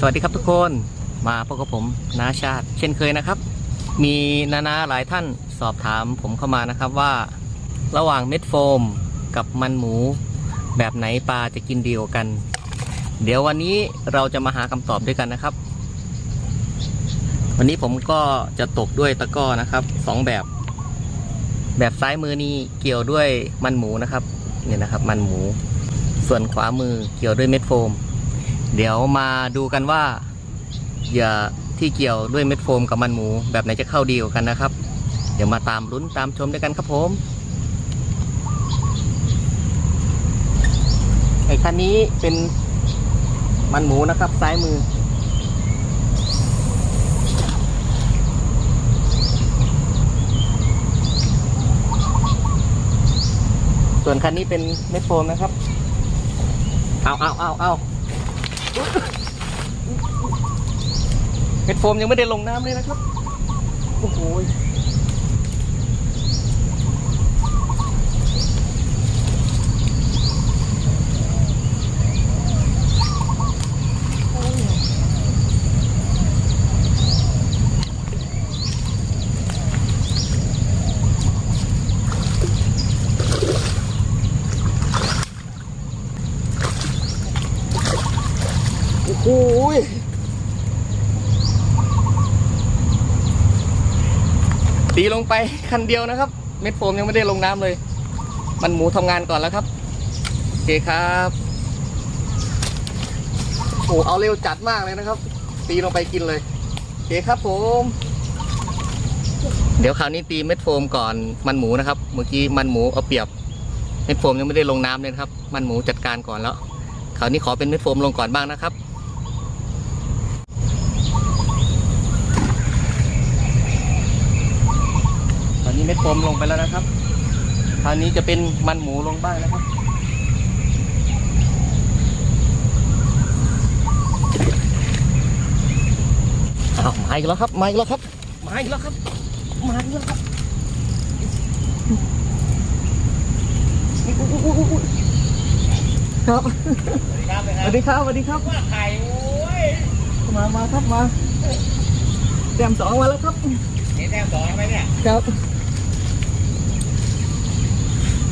สวัสดีครับทุกคนมาพบกับผมนาชาติ เช่นเคยนะครับ มีนานาหลายท่านสอบถามผมเข้ามานะครับว่า ระหว่างเม็ดโฟมกับมันหมู แบบไหนปลาจะกินดีกว่ากัน เดี๋ยววันนี้เราจะมาหาคำตอบด้วยกันนะครับ วันนี้ผมก็จะตกด้วยตะก้อนะครับสองแบบ แบบซ้ายมือนี้เกี่ยวด้วยมันหมูนะครับเนี่ยนะครับ มันหมู ส่วนขวามือเกี่ยวด้วยเม็ดโฟม เดี๋ยวมาดูกันว่าเหยื่อที่เกี่ยวด้วยเม็ดโฟมกับมันหมู แบบไหนจะเข้าดีกว่ากันนะครับ เดี๋ยวมาตามลุ้นตามชมด้วยกันครับผมไอ้คันนี้เป็นมันหมูนะครับ ซ้ายมือ ส่วนคันนี้เป็นเม็ดโฟมนะครับ เอาเอาเอาเอา เม็ดโฟมยังไม่ได้ลงน้ำเลยนะครับ โอ้โห ลงไปคันเดียวนะครับ เม็ดโฟมยังไม่ได้ลงน้ำเลย มันหมูทำงานก่อนแล้วครับ โอเคครับโอ้เอาเร็วจัดมากเลยนะครับ ตีลงไปกินเลย โอเคครับผม เดี๋ยวคราวนี้ตีเม็ดโฟมก่อนมันหมูนะครับ เมื่อกี้มันหมูเอาเปรียบ เม็ดโฟมยังไม่ได้ลงน้ำเลยครับ มันหมูจัดการก่อนแล้ว คราวนี้ขอเป็นเม็ดโฟมลงก่อนบ้างนะครับ นนี้เม็ดโฟมลงไปแล้วนะครับคราวนี้จะเป็นมันหมูลงบ้างนะครับอ้าวมาอีกแล้วครับมาอีกแล้วครับมาอีกแล้วครับมาอีกแล้วครับอุ๊ยอุ๊ยอุ๊ยอุ๊ยอุ๊ยครับสวัสดีครับสวัสดีครับว่าไข่โอ้ยมามาครับมาแต้มสองมาแล้วครับนี่แต้มสองไหมเนี่ยครับ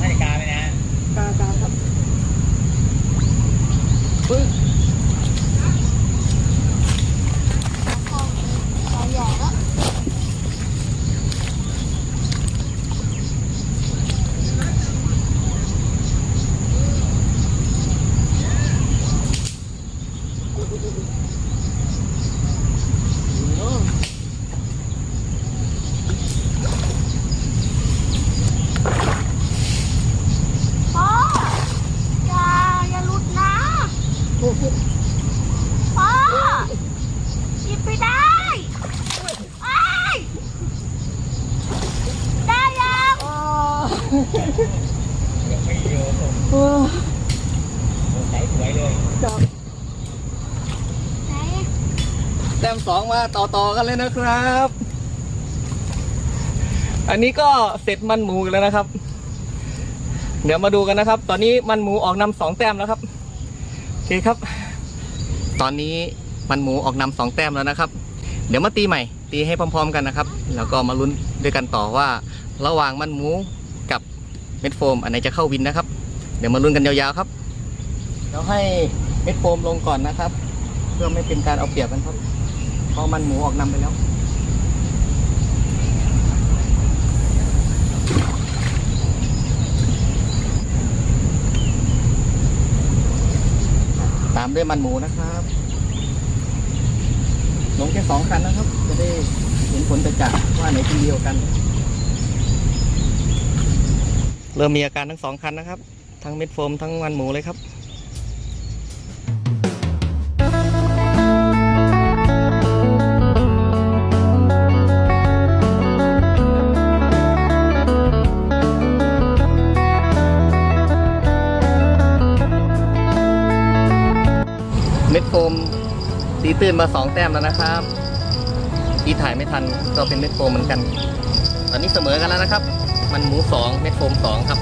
นาฬิกาไหมนะ กากาครับปึ๊บ พ่ออย่าอย่าหลุดนะพ่อหยิบไปได้ไอ้ยได้ยัง ยังไม่อยู่ใส่สวยเลยครับไหนแต้มสองมาต่อต่อๆกันเลยนะครับ อันนี้ก็เสร็จมันหมูกันแล้วนะครับ เดี๋ยวมาดูกันนะครับ ตอนนี้มันหมูออกนำสองแต้มแล้วครับโอเคครับ ตอนนี้มันหมูออกนำสองแต้มแล้วนะครับ เดี๋ยวมาตีใหม่ ตีให้พร้อม ๆ กันนะครับ แล้วก็มาลุ้นด้วยกันต่อว่า ระหว่างมันหมูกับ เม็ดโฟมอันไหนจะเข้าวินนะครับ เดี๋ยวมาลุ้นกันยาวๆครับเดี๋ยวให้เม็ดโฟมลงก่อนนะครับ เพื่อไม่เป็นการเอาเปรียบกันครับเพราะมันหมูออกนำไปแล้วตามด้วยมันหมูนะครับ ลงแค่สองคันนะครับ จะได้เห็นผลจัดว่าไหนทีเดียวกัน เริ่มมีอาการทั้งสองคันนะครับ ทั้งเม็ดโฟมทั้งมันหมูเลยครับเม็ดโฟมตีตื้นมาสองแต้มแล้วนะครับที่ถ่ายไม่ทันก็เป็นเม็ดโฟมเหมือนกัน ตอนนี้เสมอกันแล้วนะครับ มันหมูสองเม็ดโฟมสองครับ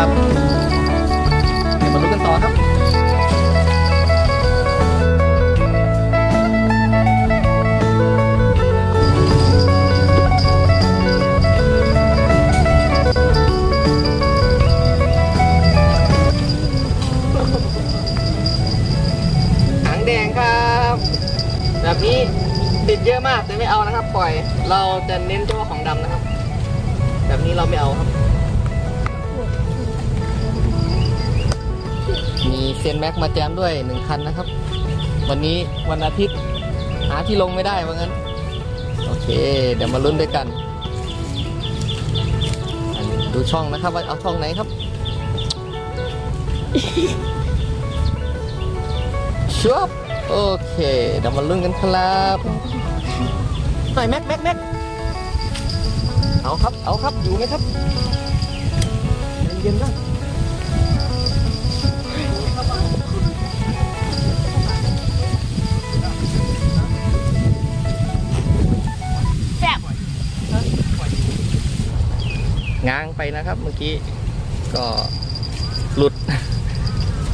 ครับเดี๋ยวมาลุ้นกันต่อครับหางแดงครับ แบบนี้ติดเยอะมากแต่ไม่เอานะครับ ปล่อย เราจะเน้นตัวของดำนะครับ แบบนี้เราไม่เอาครับ มีเซียนแม็กมาแจมด้วยหนึ่งคันนะครับ วันนี้วันอาทิตย์หาที่ลงไม่ได้ว่างั้น โอเค เดี๋ยวมาลุ้นด้วยกันอันนี้ดูช่องนะครับว่าเอาช่องไหนครับชับโอเค เดี๋ยวมาลุ้นกันครับหน่อยแม็กแม็กแม็กเอาครับ เอาครับ อยู่ไหมครับ เย็นๆนะ ไปนะครับ เมื่อกี้ก็หลุด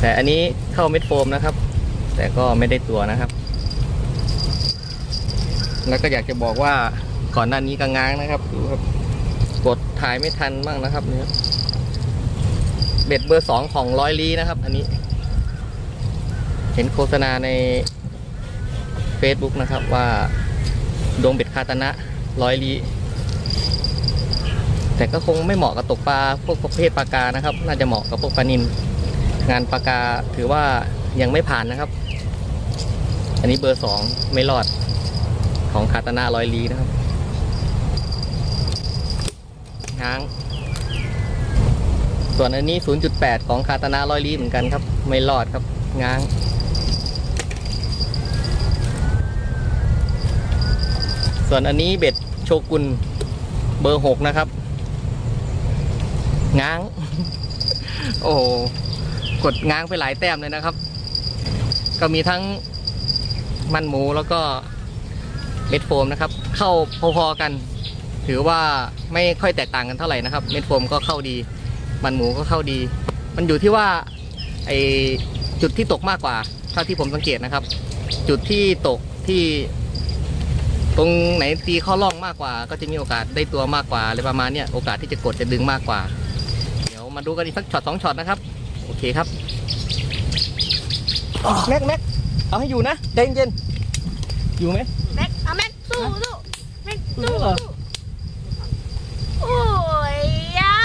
แต่อันนี้เข้าเม็ดโฟมนะครับ แต่ก็ไม่ได้ตัวนะครับ แล้วก็อยากจะบอกว่าก่อนหน้านี้ก็ง้างนะครับดูครับกดถ่ายไม่ทันบ้างนะครับเนี่ยเบ็ดเบอร์สองของร้อยลีนะครับ อันนี้ เห็นโฆษณาใน Facebook นะครับว่าดวงเบ็ดคาตานะร้อยลี แต่ก็คงไม่เหมาะกับตกปลาพวกประเภทปลากานะครับ น่าจะเหมาะกับพวกปลานินงานปลากาถือว่ายังไม่ผ่านนะครับ อันนี้เบอร์สองไม่รอดของคาตานาร้อยลีนะครับง้าง ส่วนอันนี้ 0.8 ของคาตานาร้อยลีเหมือนกันครับ ไม่รอดครับง้างส่วนอันนี้เบ็ดโชกุนเบอร์หกนะครับ ง้าง โอ้กดง้างไปหลายแต้มเลยนะครับ ก็มีทั้งมันหมูแล้วก็เม็ดโฟมนะครับ เข้าพอๆกัน ถือว่าไม่ค่อยแตกต่างกันเท่าไหร่นะครับ เม็ดโฟมก็เข้าดี มันหมูก็เข้าดี มันอยู่ที่ว่าไอจุดที่ตกมากกว่าเท่าที่ผมสังเกตนะครับ จุดที่ตกที่ ตรงไหนตีข้าร่องมากกว่า ก็จะมีโอกาสได้ตัวมากกว่าอะไรประมาณเนี้ยโอกาสที่จะกดจะดึงมากกว่า มาดูกันอีกสักช็อตสองช็อตนะครับ โอเคครับแม็กแม็กเอาให้อยู่นะใจเย็นๆอยู่ไหมแม็กเอาแม็กสู้สู้แม็กสู้สู้เหรอสู้โอ้ยย่า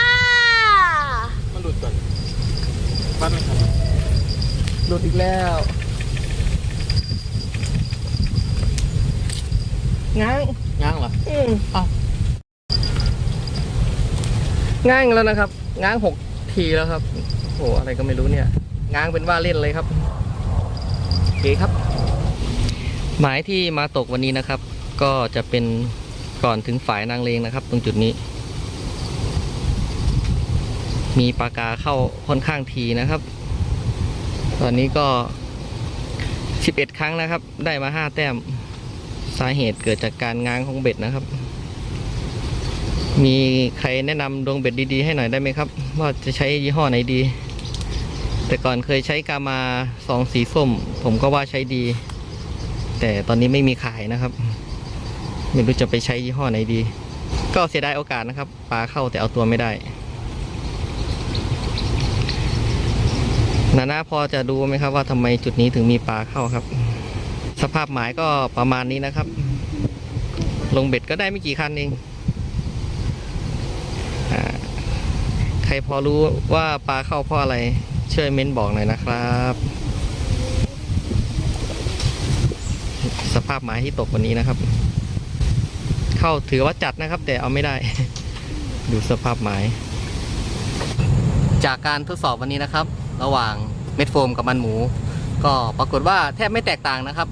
มันหลุดก่อนบ้านไม่ทันหลุดอีกแล้วง้างง้างเหรออืมเอาง้างแล้วนะครับ ง้างหก ทีแล้วครับ โอ้อะไรก็ไม่รู้เนี่ย ง้างเป็นว่าเล่นเลยครับโอเคครับ หมายที่มาตกวันนี้นะครับ ก็จะเป็นก่อนถึงฝายนางเลงนะครับ ตรงจุดนี้ มีปากาเข้าค่อนข้างทีนะครับ ตอนนี้ก็ 11 ครั้งนะครับ ได้มา 5 แต้ม สาเหตุเกิดจากการง้างของเบ็ดนะครับ มีใครแนะนำดวงเบ็ดดีๆให้หน่อยได้ไหมครับ ว่าจะใช้ยี่ห้อไหนดี แต่ก่อนเคยใช้กามาสองสีส้ม ผมก็ว่าใช้ดี แต่ตอนนี้ไม่มีขายนะครับ ไม่รู้จะไปใช้ยี่ห้อไหนดี ก็เสียดายโอกาสนะครับปลาเข้าแต่เอาตัวไม่ได้นาน่าพอจะดูไหมครับว่าทำไมจุดนี้ถึงมีปลาเข้าครับ สภาพหมายก็ประมาณนี้นะครับ ลงเบ็ดก็ได้ไม่กี่คันเองอาใครพอรู้ว่าปลาเข้าเพราะอะไร ช่วยเม้นบอกหน่อยนะครับ สภาพหมายที่ตกวันนี้นะครับ เข้าถือว่าจัดนะครับ แต่เอาไม่ได้ ดูสภาพหมาย จากการทดสอบวันนี้นะครับ ระหว่างเม็ดโฟมกับมันหมู ก็ปรากฏว่าแทบไม่แตกต่างนะครับ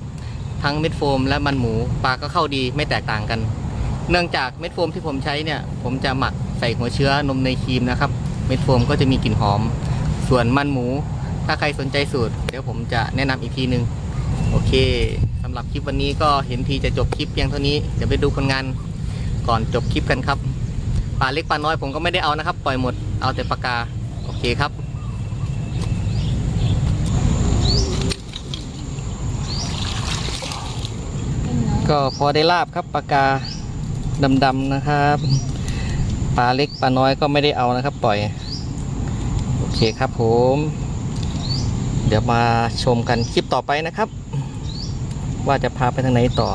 ทั้งเม็ดโฟมและมันหมูปลาก็เข้าดีไม่แตกต่างกันเนื่องจากเม็ดโฟมที่ผมใช้เนี่ย ผมจะหมักใส่หัวเชื้อนมเนยครีมนะครับ เม็ดโฟมก็จะมีกลิ่นหอม ส่วนมันหมู ถ้าใครสนใจสูตร เดี๋ยวผมจะแนะนำอีกทีหนึ่งโอเคสำหรับคลิปวันนี้ก็เห็นทีจะจบคลิปเพียงเท่านี้ เดี๋ยวไปดูผลงานก่อนจบคลิปกันครับปลาเล็กปลาน้อยผมก็ไม่ได้เอานะครับ ปล่อยหมดเอาแต่ปลากา โอเคครับก็พอได้ลาบครับปลากาดำๆนะครับ ปลาเล็กปลาน้อยก็ไม่ได้เอานะครับ ปล่อย โอเคครับผม เดี๋ยวมาชมกันคลิปต่อไปนะครับ ว่าจะพาไปทางไหนต่อ